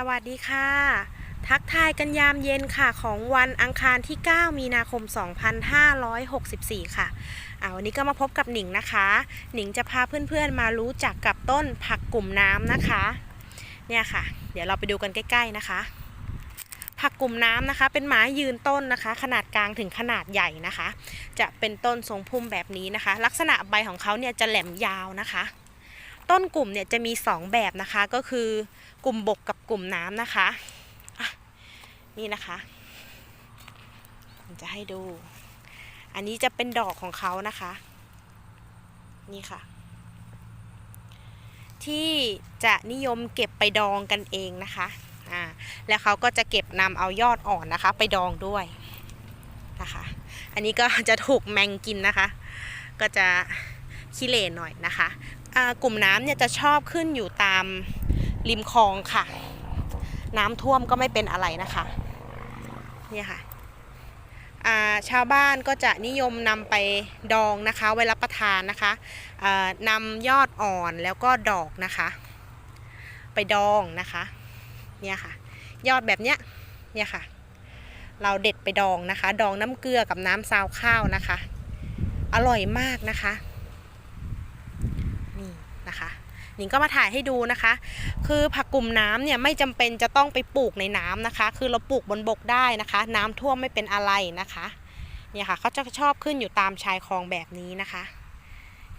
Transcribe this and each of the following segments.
สวัสดีค่ะ ทักทายกันยามเย็นค่ะของวันอังคารที่ 9 มีนาคม 2564 ค่ะอาวันนี้ก็มาพบกับหนิงนะคะ หนิงจะพาเพื่อนๆมารู้จักกับต้นผักกลุ่มน้ำนะคะ เนี่ยค่ะ เดี๋ยวเราไปดูกันใกล้ ๆนะคะ ผักกลุ่มน้ำนะคะ เป็นไม้ยืนต้นนะคะ ขนาดกลางถึงขนาดใหญ่นะคะ จะเป็นต้นทรงพุ่มแบบนี้นะคะ ลักษณะใบของเขาเนี่ยจะแหลมยาวนะคะ ต้นกลุ่มเนี่ยจะมี 2 แบบนะคะก็คือกลุ่มบกกับกลุ่มน้ำนะคะะนี่นะคะผมจะให้ดู อันนี้จะเป็นดอกของเขานะคะ นี่ค่ะ ที่จะนิยมเก็บไปดองกันเองนะคะอ่าแล้วเขาก็จะเก็บนำเอายอดอ่อนนะคะ ไปดองด้วยนะคะ อันนี้ก็จะถูกแมงกินนะคะ ก็จะขี้เหร่หน่อยนะคะ กลุ่มน้ำเนี่ยจะชอบขึ้นอยู่ตามริมคลองค่ะ น้ำท่วมก็ไม่เป็นอะไรนะคะเนี่ยค่ะชาวบ้านก็จะนิยมนำไปดองนะคะไว้รับประทานนะคะนำยอดอ่อนแล้วก็ดอกนะคะ ไปดองนะคะเนี่ยค่ะ ยอดแบบเนี้ยเนี่ยค่ะ เราเด็ดไปดองนะคะ ดองน้ำเกลือกับน้ำซาวข้าวนะคะ อร่อยมากนะคะ นี่นะคะหนิงก็มาถ่ายให้ดูนะคะ คือผักกลุ่มน้ำเนี่ยไม่จำเป็นจะต้องไปปลูกในน้ำนะคะ คือเราปลูกบนบกได้นะคะ น้ำท่วมไม่เป็นอะไรนะคะเนี่ยค่ะเขาจะชอบขึ้นอยู่ตามชายคลองแบบนี้นะคะ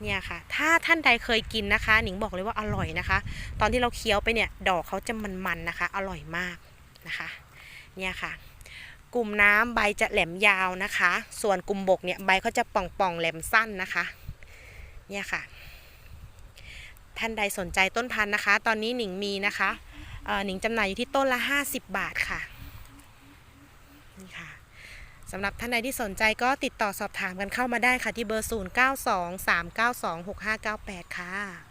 เนี่ยค่ะ ถ้าท่านใดเคยกินนะคะ หนิงบอกเลยว่าอร่อยนะคะ ตอนที่เราเคี้ยวไปเนี่ยดอกเขาจะมันๆนะคะ อร่อยมากนะคะเนี่ยค่ะ กลุ่มน้ำใบจะแหลมยาวนะคะ ส่วนกลุ่มบกเนี่ยใบเขาจะป่องๆแหลมสั้นนะคะ เนี่ยค่ะ ท่านใดสนใจต้นพันธุ์นะคะ ตอนนี้หนิงมีนะคะหนิงจำหน่ายอยู่ที่ต้นละ 50 บาทค่ะนี่ค่ะสำหรับท่านใดที่สนใจก็ติดต่อสอบถามกันเข้ามาได้ค่ะที่เบอร์ 0923926598 ค่ะ